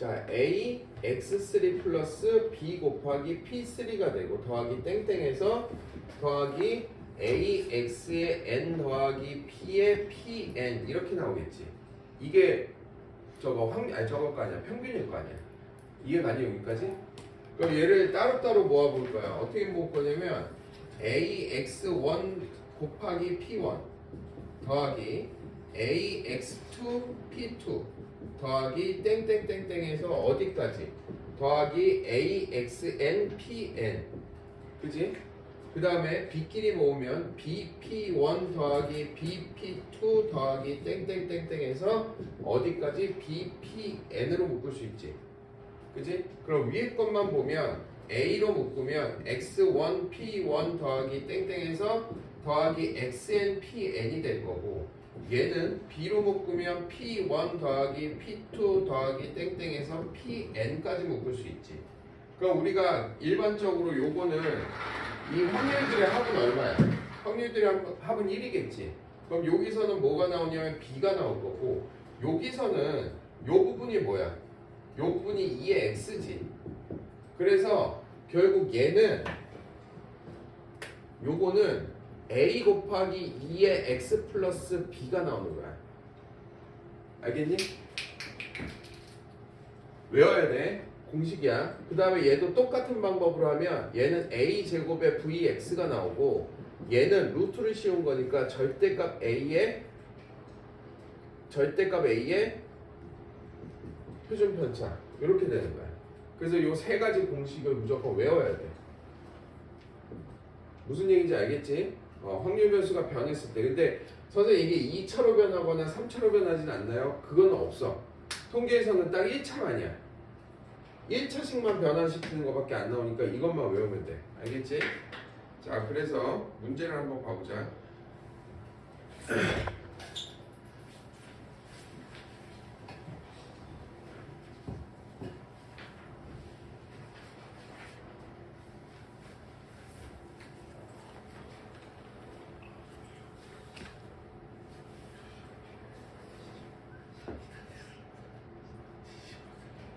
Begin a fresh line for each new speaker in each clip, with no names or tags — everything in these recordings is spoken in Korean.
자 a x3 플러스 b 곱하기 p3가 되고 더하기 땡땡해서 더하기 a x의 n 더하기 p의 pn 이렇게 나오겠지. 이게 저거 확 아니 저거 거 아니야 평균일 거 아니야. 이해 가니 여기까지? 그럼 얘를 따로따로 모아볼 거야. 어떻게 모을 거냐면 ax1 곱하기 p1 더하기 ax2 p2 더하기 땡땡땡땡에서 어디까지? 더하기 axn pn 그지? 그 다음에 b끼리 모으면 bp1 더하기 bp2 더하기 땡땡땡땡에서 어디까지 bpn으로 묶을 수 있지 그지? 그럼 위에 것만 보면 a로 묶으면 x1 p1 더하기 땡땡에서 더하기 xn pn이 될 거고 얘는 b로 묶으면 p1 더하기 p2 더하기 땡땡에서 pn까지 묶을 수 있지. 그럼 우리가 일반적으로 요거는 이 확률들의 합은 얼마야? 확률들의 합- 합은 1이겠지. 그럼 여기서는 뭐가 나오냐면 b가 나올 거고 여기서는 요 부분이 뭐야? 요 부분이 2의 x지. 그래서 결국 얘는 요거는 a 곱하기 2의 x 플러스 b가 나오는 거야. 알겠니? 외워야 돼. 공식이야. 그 다음에 얘도 똑같은 방법으로 하면 얘는 a 제곱에 vx가 나오고 얘는 루트를 씌운 거니까 절대값 a의 절대값 a의 표준 편차 이렇게 되는 거야. 그래서 이세 가지 공식을 무조건 외워야 돼. 무슨 얘기인지 알겠지? 어, 확률 변수가 변했을 때. 근데 선생님 이게 2차로 변하거나 3차로 변하진 않나요? 그건 없어. 통계에서는 딱 1차만이야. 1차씩만 변화시키는 것밖에 안 나오니까 이것만 외우면 돼. 알겠지? 자, 그래서 문제를 한번 봐보자.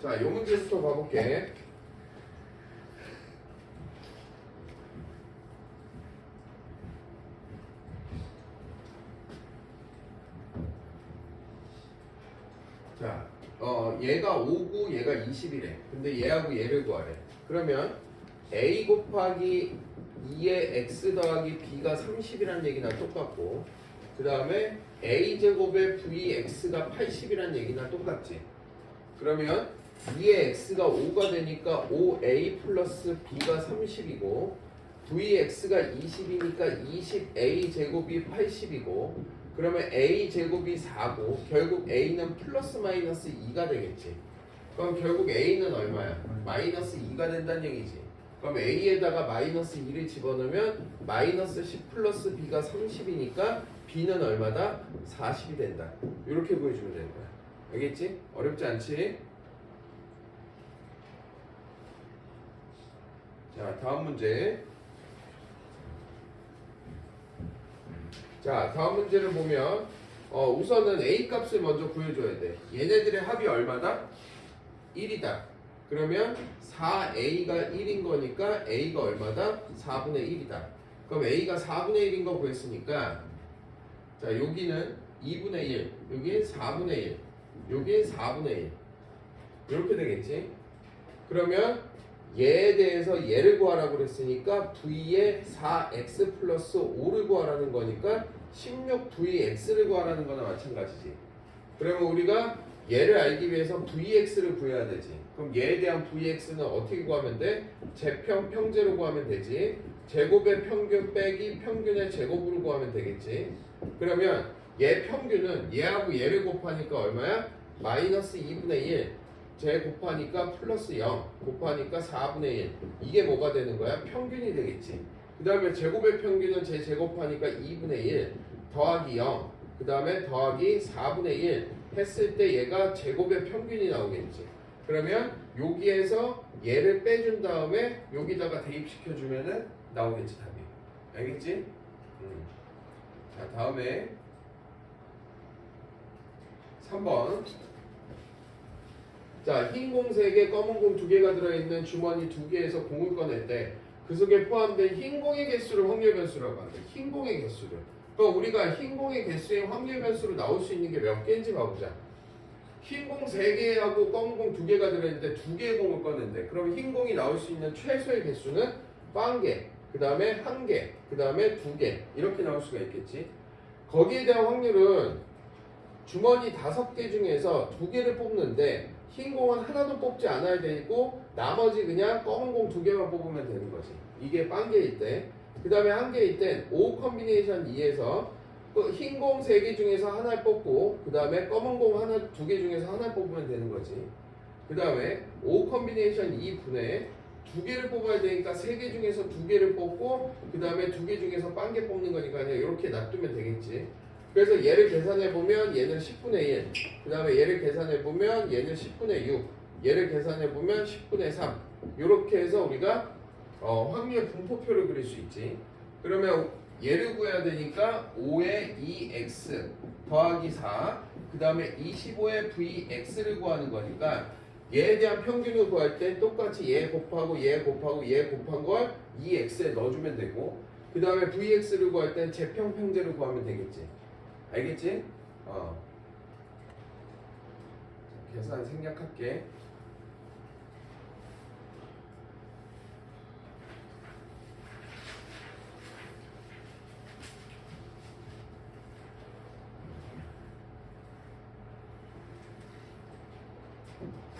자, 요 문제부터 봐볼게. 자, 어, 얘가 5고 얘가 20이래. 근데 얘하고 얘를 구하래. 그러면 a 곱하기 2의 x 더하기 b가 30이란 얘기나 똑같고 그 다음에 a 제곱의 vx가 80이란 얘기나 똑같지. 그러면 2의 x가 5가 되니까 5a 플러스 b가 30이고 vx가 20이니까 20a 제곱이 80이고 그러면 a 제곱이 4고 결국 a는 플러스 마이너스 2가 되겠지. 그럼 결국 a는 얼마야? 마이너스 2가 된다는 얘기지. 그럼 a에다가 마이너스 2를 집어넣으면 마이너스 10 플러스 b가 30이니까 b는 얼마다? 40이 된다. 이렇게 보여주면 되는 거야. 알겠지? 어렵지 않지? 자, 다음 문제. 자, 다음 문제를 보면 어, 우선은 a 값을 먼저 구해줘야 돼. 얘네들의 합이 얼마다? 1이다. 그러면 4a가 1인 거니까 a가 얼마다? 4분의 1이다. 그럼 a가 4분의 1인 거 구했으니까 자 여기는 2분의 1, 여기 4분의 1, 여기 4분의 1 이렇게 되겠지? 그러면 얘에 대해서 얘를 구하라고 그랬으니까 v의 4x 플러스 5를 구하라는 거니까 16vx를 구하라는 거나 마찬가지지. 그러면 우리가 얘를 알기 위해서 vx를 구해야 되지. 그럼 얘에 대한 vx는 어떻게 구하면 돼? 제평 평제로 구하면 되지. 제곱의 평균 빼기 평균의 제곱으로 구하면 되겠지. 그러면 얘 평균은 얘하고 얘를 곱하니까 얼마야? 마이너스 2분의 1. 제 곱하니까 플러스 0 곱하니까 4분의 1 이게 뭐가 되는 거야? 평균이 되겠지 그 다음에 제곱의 평균은 제 제곱하니까 2분의 1 더하기 0 그 다음에 더하기 4분의 1 했을 때 얘가 제곱의 평균이 나오겠지 그러면 여기에서 얘를 빼준 다음에 여기다가 대입시켜 주면은 나오겠지 답이 알겠지? 음. 자 다음에 3번 자, 흰공 3개, 검은 공 2개가 들어있는 주머니 2개에서 공을 꺼낼 때 그 속에 포함된 흰 공의 개수를 확률 변수라고 한다. 흰 공의 개수를. 그러니까 우리가 흰 공의 개수의 확률 변수로 나올 수 있는 게 몇 개인지 봐보자. 흰공 3개하고 검은 공 2개가 들어있는데 2개의 공을 꺼낸대. 그럼 흰 공이 나올 수 있는 최소의 개수는 1개, 그 다음에 1개, 그 다음에 2개 이렇게 나올 수가 있겠지. 거기에 대한 확률은 주머니 5개 중에서 2개를 뽑는데 흰 공은 하나도 뽑지 않아야 되고 나머지 그냥 검은 공 2개만 뽑으면 되는 거지. 이게 1개일 때. 그 다음에 1개일 땐 O 컨비네이션 2에서 흰공 3개 중에서 하나를 뽑고 그 다음에 검은 공 하나 두 개 중에서 하나를 뽑으면 되는 거지. 그 다음에 O 컨비네이션 2분에 두 개를 뽑아야 되니까 세 개 중에서 두 개를 뽑고 그 다음에 두 개 중에서 빵개 뽑는 거니까 그냥 이렇게 놔두면 되겠지. 그래서 얘를 계산해 보면 얘는 10분의 1, 그 다음에 얘를 계산해 보면 얘는 10분의 6, 얘를 계산해 보면 10분의 3. 이렇게 해서 우리가 어, 확률 분포표를 그릴 수 있지. 그러면 얘를 구해야 되니까 5의 2x 더하기 4, 그 다음에 25의 vx를 구하는 거니까 얘에 대한 평균을 구할 때 똑같이 얘 곱하고 얘 곱하고 얘 곱한 걸 2x에 넣어주면 되고 그 다음에 vx를 구할 땐 재평평제를 구하면 되겠지. 알겠지? 어. 계산 생략할게. 어,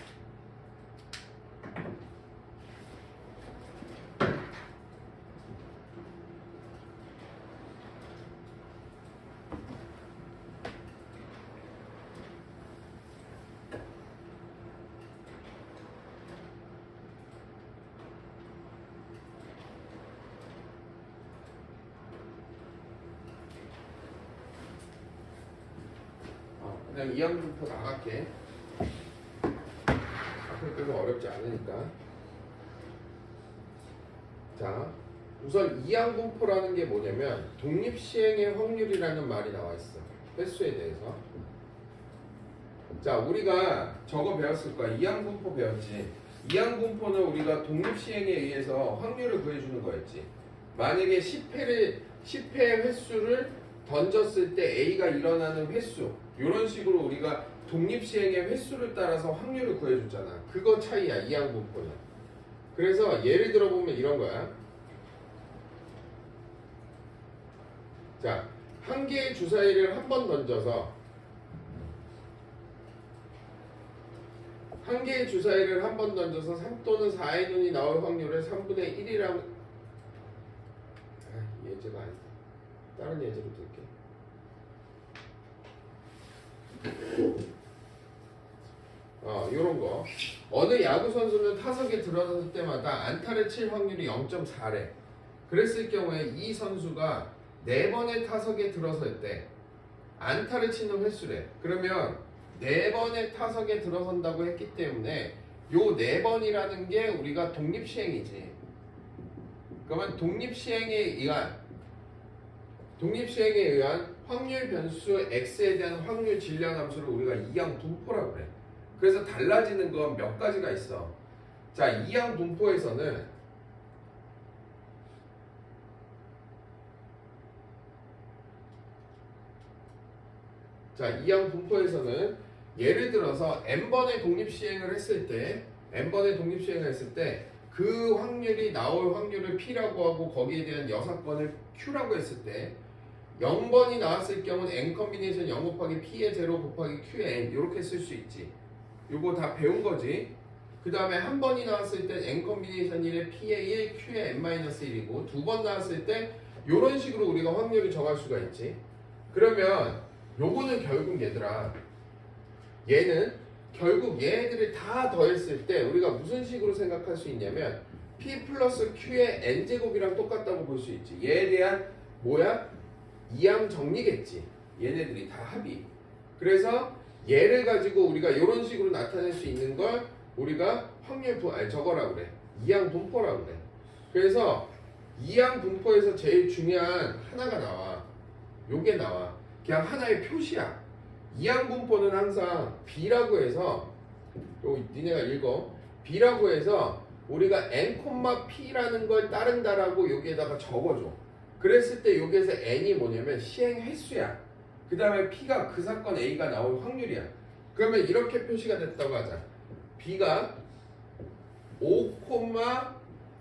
그냥 이항분포 나갈게. 앞에 끄면 어렵지 않으니까. 자, 우선 이항분포라는 게 뭐냐면 독립시행의 확률이라는 말이 나와 있어. 횟수에 대해서. 자, 우리가 저거 배웠을 거야. 이항분포 배웠지. 이항분포는 우리가 독립시행에 의해서 확률을 구해주는 거였지. 만약에 10회를 10회 횟수를 던졌을 때 A가 일어나는 횟수 이런 식으로 우리가 독립시행의 횟수를 따라서 확률을 구해줬잖아. 그거 차이야 이항분포는. 그래서 예를 들어 보면 이런 거야. 자, 한 개의 주사위를 한 번 던져서 한 개의 주사위를 한 번 던져서 3 또는 4의 눈이 나올 확률을 3분의 1이라고 아, 예제가 아니다. 다른 예제로 들게. 어, 요런 거. 어느 야구 선수는 타석에 들어섰을 때마다 안타를 칠 확률이 0.4래. 그랬을 경우에 이 선수가 네 번의 타석에 들어설 때 안타를 치는 횟수래. 그러면 네 번의 타석에 들어선다고 했기 때문에 요 네 번이라는 게 우리가 독립 시행이지. 그러면 독립 시행에 의한 독립 시행에 의한 확률 변수 x에 대한 확률 질량 함수를 우리가 이항 분포라고 그래. 그래서 달라지는 건 몇 가지가 있어. 자, 이항 분포에서는 자, 이항 분포에서는 예를 들어서 n번의 독립 시행을 했을 때 n번의 독립 시행을 했을 때 그 확률이 나올 확률을 p라고 하고 거기에 대한 여사건을 q라고 했을 때 0번이 나왔을 경우는 n 컨비네이션 0 곱하기 p의 0 곱하기 q의 n 이렇게 쓸 수 있지. 요거 다 배운 거지. 그 다음에 한 번이 나왔을 때 n 컨비네이션 1의 p의 1, q의 n-1이고 두 번 나왔을 때 이런 식으로 우리가 확률을 정할 수가 있지. 그러면 요거는 결국 얘들아 얘는 결국 얘네들을 다 더했을 때 우리가 무슨 식으로 생각할 수 있냐면 p 플러스 q의 n제곱이랑 똑같다고 볼 수 있지. 얘에 대한 뭐야? 이항 정리겠지. 얘네들이 다 합이. 그래서 얘를 가지고 우리가 이런 식으로 나타낼 수 있는 걸 우리가 확률 분 아니 저거라고 그래. 이항 분포라고 그래. 그래서 이항 분포에서 제일 중요한 하나가 나와. 요게 나와. 그냥 하나의 표시야. 이항 분포는 항상 B라고 해서 요 니네가 읽어. B라고 해서 우리가 n, p라는 걸 따른다라고 여기에다가 적어줘. 그랬을 때 여기에서 n이 뭐냐면 시행 횟수야. 그 다음에 p가 그 사건 a가 나올 확률이야. 그러면 이렇게 표시가 됐다고 하자. b가 5,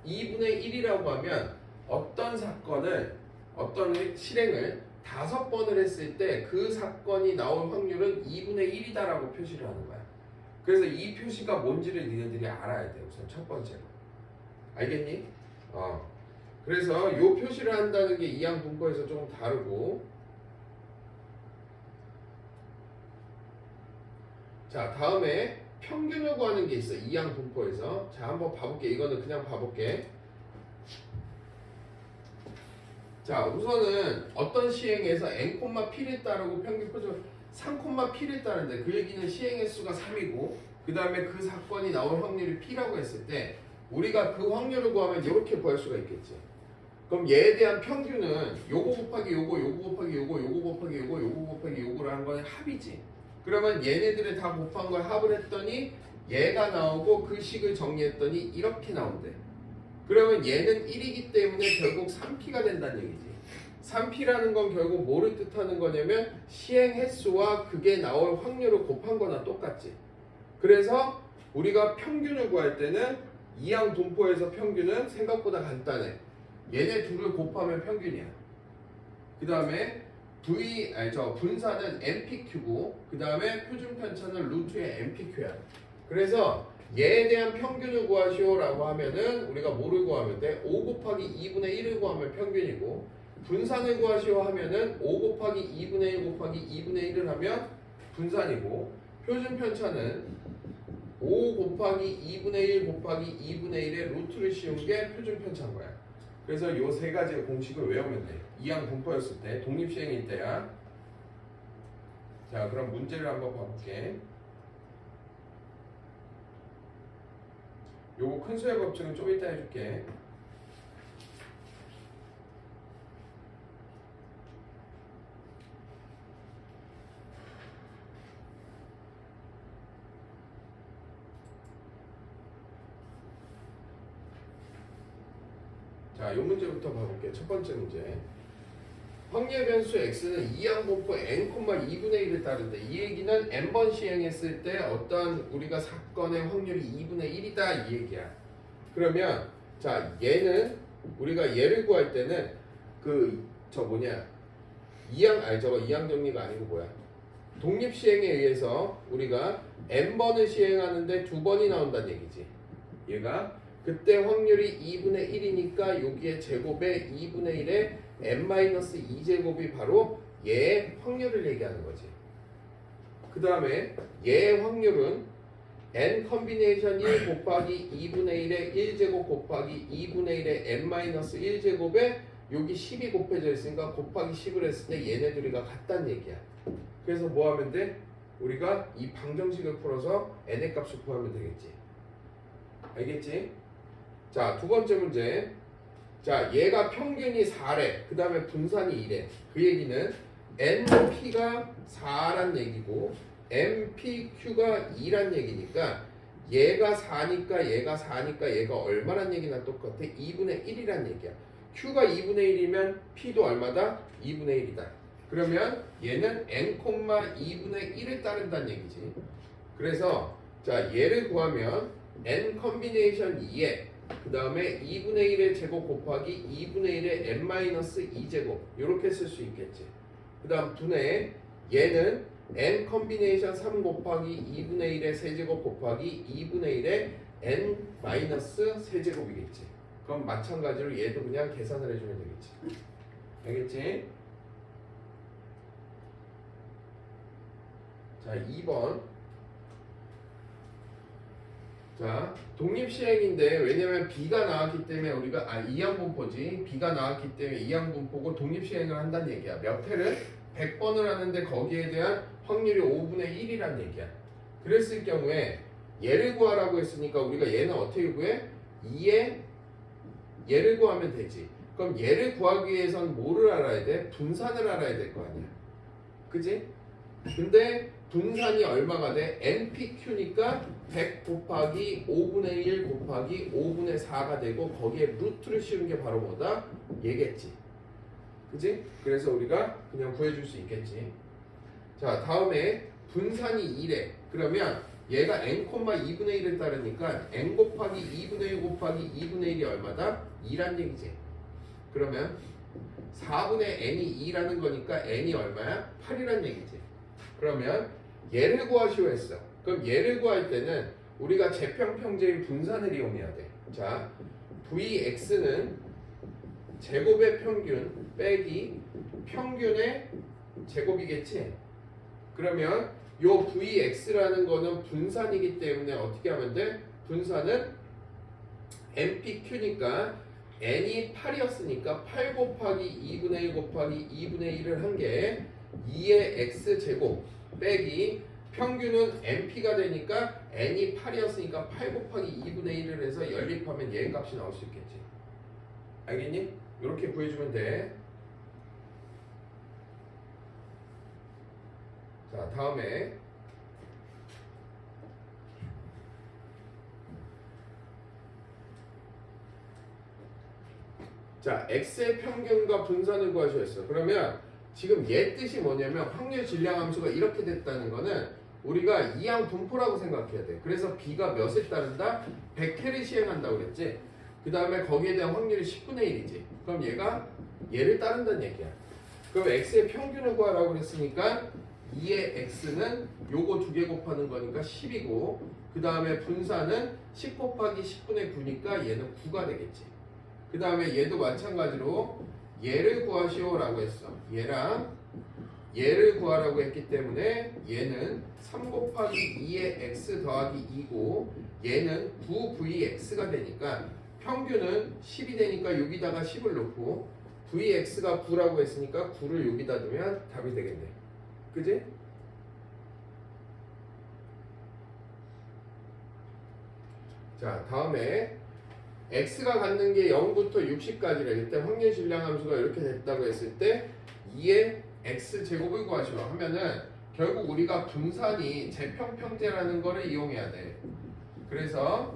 2분의 1이라고 하면 어떤 사건을 어떤 실행을 다섯 번을 했을 때 그 사건이 나올 확률은 2분의 1이다라고 표시를 하는 거야. 그래서 이 표시가 뭔지를 니네들이 알아야 돼. 우선 첫 번째로. 알겠니? 어. 그래서 요 표시를 한다는 게 이항 분포에서 조금 다르고. 자, 다음에 평균을 구하는 게 있어. 이항 분포에서. 자, 한번 봐볼게. 이거는 그냥 봐볼게. 자, 우선은 어떤 시행에서 n, p를 따르고 평균 표준 3,p를 따르는데 그 얘기는 시행 횟 수가 3이고 그 다음에 그 사건이 나올 확률이 p라고 했을 때 우리가 그 확률을 구하면 이렇게 구할 수가 있겠지. 그럼 얘에 대한 평균은 요거 곱하기 요거, 요거 곱하기 요거, 요거 곱하기 요거, 요거 곱하기 한 거는 합이지. 그러면 얘네들을 다 곱한 걸 합을 했더니 얘가 나오고 그 식을 정리했더니 이렇게 나온대. 그러면 얘는 1이기 때문에 결국 3p가 된다는 얘기지. 3p라는 건 결국 뭐를 뜻하는 거냐면 시행 횟수와 그게 나올 확률을 곱한 거나 똑같지. 그래서 우리가 평균을 구할 때는 이항 분포에서 평균은 생각보다 간단해. 얘네 둘을 곱하면 평균이야. 그 다음에 V 아니 저 분사는 NPQ고 그 다음에 표준 편차는 루트의 NPQ야. 그래서 얘에 대한 평균을 구하시오라고 하면은 우리가 뭐를 구하면 돼? 5 곱하기 2분의 1을 구하면 평균이고 분산을 구하시오 하면은 5 곱하기 2분의 1 곱하기 2분의 1을 하면 분산이고 표준 편차는 5 곱하기 2분의 1 곱하기 2분의 1의 루트를 씌운 게 표준 편차인 거야. 그래서 요 세 가지 공식을 외우면 돼. 이항 분포였을 때 독립시행일 때야. 자, 그럼 문제를 한번 봐볼게. 요거 큰 수의 법칙은 좀 이따 해줄게. 자, 요 문제부터 봐볼게. 첫 번째 문제. 확률 변수 x는 이항 분포 n, 2분의 1을 따른다. 이 얘기는 n번 시행했을 때 어떤 우리가 사건의 확률이 2분의 1이다 이 얘기야. 그러면 자 얘는 우리가 얘를 구할 때는 그 저 뭐냐 이항 아니 저거 이항 정리가 아니고 뭐야 독립 시행에 의해서 우리가 n 번을 시행하는데 두 번이 나온다는 얘기지. 얘가 그때 확률이 2분의 1이니까 여기에 제곱에 2분의 1에 n-2제곱이 바로 얘의 확률을 얘기하는 거지. 그 다음에 얘의 확률은 n 컨비네이션 1 곱하기 2분의 1의 1제곱 곱하기 2분의 1의 n-1제곱에 여기 10이 곱해져 있으니까 곱하기 10을 했을 때 얘네 둘이가 같다는 얘기야. 그래서 뭐 하면 돼? 우리가 이 방정식을 풀어서 n의 값을 구하면 되겠지. 알겠지? 자, 두 번째 문제. 자, 얘가 평균이 4래. 그 다음에 분산이 2래. 그 얘기는 NP가 4란 얘기고 MPQ가 2란 얘기니까 얘가 4니까 얘가 4니까 얘가 얼마란 얘기나 똑같아? 2분의 1이란 얘기야. Q가 2분의 1이면 P도 얼마다? 2분의 1이다. 그러면 얘는 N, 2분의 1을 따른다는 얘기지. 그래서 자 얘를 구하면 N 컨비네이션 2에 그 다음에 2분의 1의 제곱 곱하기 2분의 1의 n-2제곱 이렇게 쓸 수 있겠지. 그 다음 분의 얘는 n 컨비네이션 3 곱하기 2분의 1의 세제곱 곱하기 2분의 1의 n-세제곱이겠지. 그럼 마찬가지로 얘도 그냥 계산을 해주면 되겠지. 알겠지? 자 2번 자, 독립시행인데 왜냐면 B가 나왔기 때문에 우리가 아 이항분포지 B가 나왔기 때문에 이항분포고 독립시행을 한다는 얘기야. 몇 회를 100번을 하는데 거기에 대한 확률이 5분의 1이란 얘기야. 그랬을 경우에 얘를 구하라고 했으니까 우리가 얘는 어떻게 구해? 2에 얘를 구하면 되지. 그럼 얘를 구하기 위해선 뭐를 알아야 돼? 분산을 알아야 될 거 아니야. 그지? 근데 분산이 얼마가 돼? npq니까 100 곱하기 5분의 1 곱하기 5분의 4가 되고 거기에 루트를 씌우는 게 바로 뭐다? 얘겠지. 그지? 그래서 우리가 그냥 구해줄 수 있겠지. 자, 다음에 분산이 2래. 그러면 얘가 n, 2분의 1에 따르니까 n 곱하기 2분의 1 곱하기 2분의 1이 얼마다? 2란 얘기지. 그러면 4분의 n이 2라는 거니까 n이 얼마야? 8이란 얘기지. 그러면 얘를 구하시오 했어. 그럼 얘를 구할 때는 우리가 재평평제의 분산을 이용해야 돼. 자, vx는 제곱의 평균 빼기 평균의 제곱이겠지. 그러면 요 vx라는 거는 분산이기 때문에 어떻게 하면 돼? 분산은 npq니까 n이 8이었으니까 8 곱하기 2분의 1 곱하기 2분의 1을 한 게 2의 x 제곱 빼기 평균은 np가 되니까 n이 8이었으니까 8 곱하기 2분의 1을 해서 연립하면 얘 값이 나올 수 있겠지. 알겠니? 이렇게 구해주면 돼. 자, 다음에 자, x의 평균과 분산을 구하셔야 했어. 그러면 지금 얘 뜻이 뭐냐면 확률 질량 함수가 이렇게 됐다는 거는 우리가 이항 분포라고 생각해야 돼. 그래서 b가 몇에 따른다? 100회를 시행한다고 그랬지. 그 다음에 거기에 대한 확률이 10분의 1이지. 그럼 얘가 얘를 따른다는 얘기야. 그럼 x의 평균을 구하라고 그랬으니까 2의 x는 요거 두 개 곱하는 거니까 10이고 그 다음에 분산은 10 곱하기 10분의 9니까 얘는 9가 되겠지. 그 다음에 얘도 마찬가지로 얘를 구하시오라고 했어. 얘랑 얘를 구하라고 했기 때문에 얘는 3 곱하기 2의 x 더하기 2고 얘는 9vx가 되니까 평균은 10이 되니까 여기다가 10을 넣고 vx가 9라고 했으니까 9를 여기다 두면 답이 되겠네. 그지? 자 다음에 x가 갖는 게 0부터 60까지래. 그때 확률 질량 함수가 이렇게 됐다고 했을 때 2의 x 제곱을 구하시오 하면은 결국 우리가 분산이 재평평제라는 거를 이용해야 돼. 그래서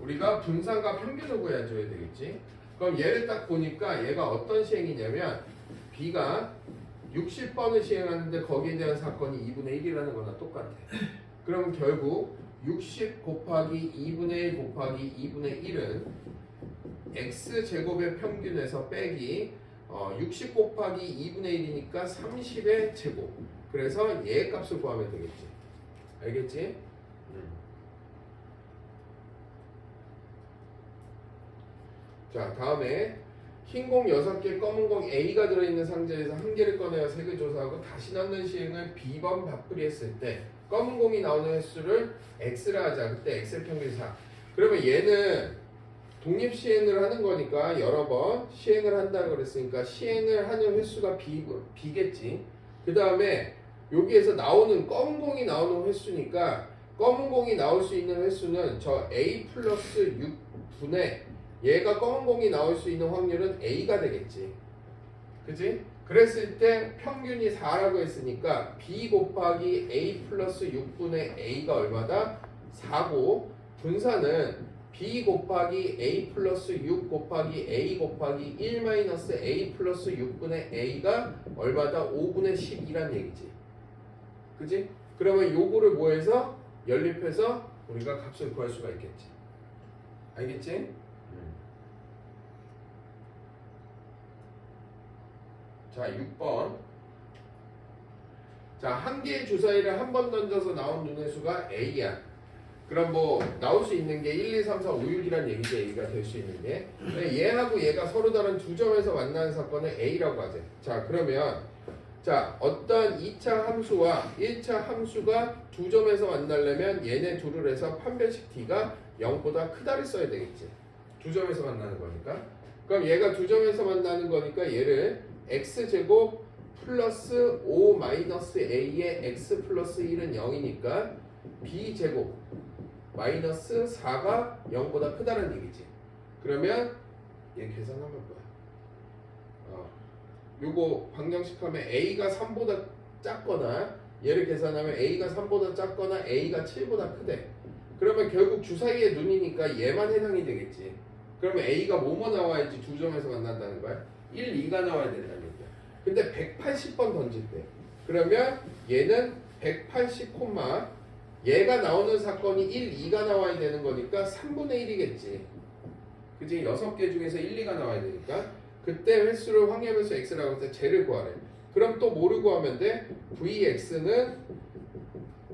우리가 분산과 평균을 구해줘야 되겠지. 그럼 얘를 딱 보니까 얘가 어떤 시행이냐면 b가 60번을 시행하는데 거기에 대한 사건이 2분의 1이라는 거나 똑같아. 그럼 결국 60 곱하기 2분의 1 곱하기 2분의 1은 x 제곱의 평균에서 빼기 어, 60 곱하기 2분의 1이니까 30의 제곱. 그래서 얘 값을 구하면 되겠지. 알겠지? 음. 자 다음에 흰 공 6개, 검은 공 A가 들어있는 상자에서 한 개를 꺼내어 색을 조사하고 다시 넣는 시행을 B번 바꾸리 했을 때 검은 공이 나오는 횟수를 X라 하자. 그때 X의 평균 4. 그러면 얘는 독립 시행을 하는 거니까 여러 번 시행을 한다고 그랬으니까 시행을 하는 횟수가 B, B겠지. 그 다음에 여기에서 나오는 검은 공이 나오는 횟수니까 검은 공이 나올 수 있는 횟수는 저 A 플러스 6분의 얘가 검은 공이 나올 수 있는 확률은 A가 되겠지. 그지? 그랬을 때 평균이 4라고 했으니까 B 곱하기 A 플러스 6분의 A가 얼마다? 4고 분산은 B 곱하기 A 플러스 6 곱하기 A 곱하기 1 마이너스 A 플러스 6분의 A가 얼마다? 5분의 12란 얘기지. 그지? 그러면 요거를 뭐해서 연립해서 우리가 값을 구할 수가 있겠지. 알겠지? 자, 6번. 자, 한 개의 주사위를 한 번 던져서 나온 눈의 수가 A야. 그럼 뭐 나올 수 있는 게 1, 2, 3, 4, 5, 6이란 얘기죠. A가 될 수 있는 게. 얘하고 얘가 서로 다른 두 점에서 만나는 사건을 A라고 하재. 자, 그러면 자, 어떤 2차 함수와 1차 함수가 두 점에서 만나려면 얘네 둘을 해서 판별식 D가 0보다 크다를 써야 되겠지. 두 점에서 만나는 거니까. 그럼 얘가 두 점에서 만나는 거니까 얘를 x제곱 플러스 5 마이너스 a의 x 플러스 1은 0이니까 b제곱 마이너스 4가 0보다 크다는 얘기지. 그러면 얘 계산하면 뭐야? 어, 요거 방정식하면 a가 3보다 작거나 얘를 계산하면 a가 3보다 작거나 a가 7보다 크대. 그러면 결국 주사위의 눈이니까 얘만 해당이 되겠지. 그러면 a가 뭐뭐 나와야지 두 점에서 만난다는 거야? 1, 2가 나와야 된다는 얘기야. 근데 180번 던질대. 그러면 얘는 180 콤마 얘가 나오는 사건이 1, 2가 나와야 되는 거니까 3분의 1이겠지. 그지? 6개 중에서 1, 2가 나와야 되니까 그때 횟수를 확률변수 x라고 해서 쟤를 구하래. 그럼 또 뭐를 구하면 돼? vx는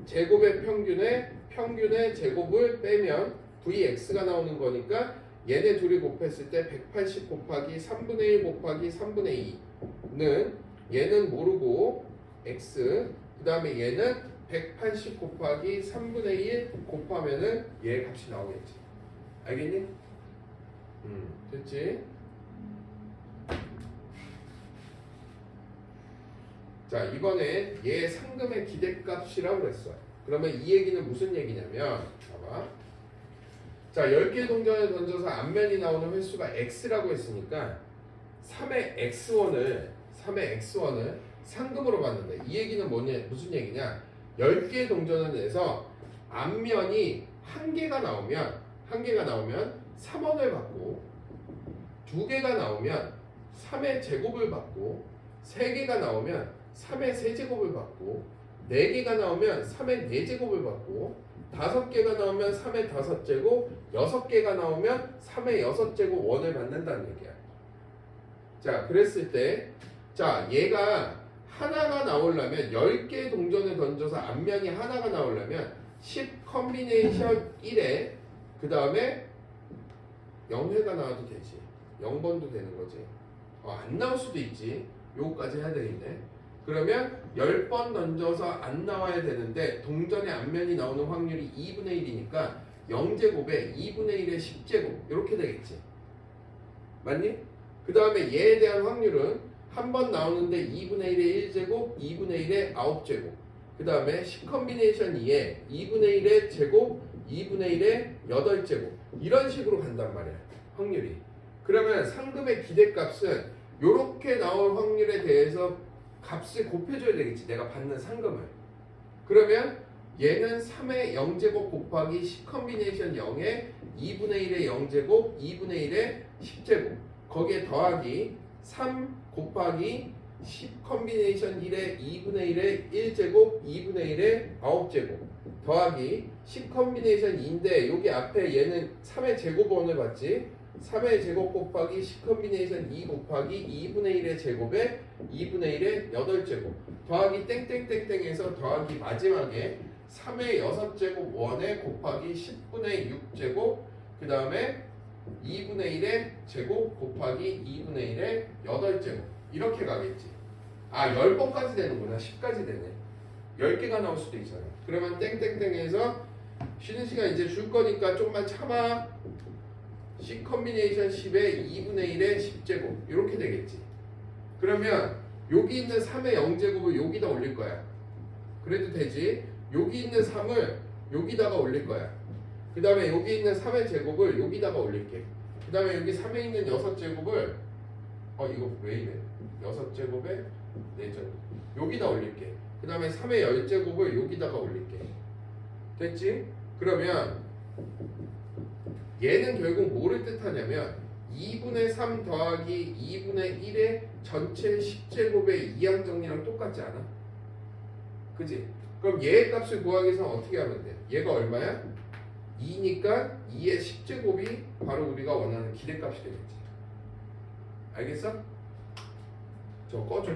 제곱의 평균의 평균의 제곱을 빼면 vx가 나오는 거니까 얘네 둘이 곱했을 때 180 곱하기 3분의 1 곱하기 3분의 2는 얘는 모르고 x 그 다음에 얘는 180 곱하기 3분의 1 곱하면은 얘 값이 나오겠지. 알겠니? 음 됐지? 자 이번에 얘 상금의 기대값이라고 그랬어. 그러면 이 얘기는 무슨 얘기냐면 봐봐. 자 10개 동전을 던져서 앞면이 나오는 횟수가 x라고 했으니까 3의 x1을 3의 x1을 상금으로 받는다. 이 얘기는 뭐냐 무슨 얘기냐 10개 동전을 내서 앞면이 한 개가 나오면 한 개가 나오면 3원을 받고 두 개가 나오면 3의 제곱을 받고 세 개가 나오면 3의 세제곱을 받고 네 개가 나오면 3의 네제곱을 받고 다섯 개가 나오면 3의 다섯 제곱 여섯 개가 나오면 3의 여섯 제곱 원을 받는다는 얘기야. 자, 그랬을 때, 자, 얘가 하나가 나오려면 10개 동전을 던져서 앞면이 하나가 나오려면 10 컨비네이션 1에 그 다음에 0회가 나와도 되지. 0번도 되는 거지. 어, 안 나올 수도 있지. 요거까지 해야 되겠네. 그러면 10번 던져서 안 나와야 되는데 동전의 앞면이 나오는 확률이 2분의 1이니까 0제곱에 2분의 1의 10제곱 이렇게 되겠지. 맞니? 그 다음에 얘에 대한 확률은 한 번 나오는데 2분의 1의 1제곱, 2분의 1의 9제곱. 그 다음에 10컨비네이션 2에 2분의 1의 제곱, 2분의 1의 8제곱. 이런 식으로 간단 말이야. 확률이. 그러면 상금의 기대값은 이렇게 나올 확률에 대해서 값을 곱해줘야 되겠지. 내가 받는 상금을. 그러면 얘는 3의 0제곱 곱하기 10 컨비네이션 0에 2분의 1의 0제곱, 2분의 1의 10제곱. 거기에 더하기 3 곱하기 10 컨비네이션 1에 2분의 1의 1제곱, 2분의 1의 9제곱. 더하기 10 컨비네이션 2인데 여기 앞에 얘는 3의 제곱원을 받지. 3의 제곱 곱하기 10 컨비네이션 2 곱하기 2분의 1의 제곱에 2분의 1의 8제곱 더하기 땡땡땡땡에서 더하기 마지막에 3의 6제곱 원에 곱하기 10분의 6제곱 그 다음에 2분의 1의 제곱 곱하기 2분의 1의 8제곱. 이렇게 가겠지. 아 10번까지 되는구나. 10까지 되네. 10개가 나올 수도 있잖아. 그러면 땡땡땡에서 쉬는 시간 이제 줄 거니까 좀만 참아. 10 컨비네이션 10에 2분의 1의 10제곱. 이렇게 되겠지. 그러면 여기 있는 3의 0제곱을 여기다 올릴 거야. 그래도 되지? 여기 있는 3을 여기다가 올릴 거야 그 다음에 여기 있는 3의 제곱을 여기다가 올릴게 그 다음에 여기 3에 있는 6제곱을 어 이거 왜 이래 6제곱에 4점 여기다 올릴게 그 다음에 3의 10제곱을 여기다가 올릴게 됐지? 그러면 얘는 결국 뭐를 뜻하냐면 2분의 3 더하기 2분의 1의 전체 10제곱의 이항 정리랑 똑같지 않아? 그지? 그럼 얘의 값을 구하기 위해서 어떻게 하면 돼? 얘가 얼마야? 2니까 2의 10제곱이 바로 우리가 원하는 기대값이 되겠지. 알겠어? 저 꺼줘.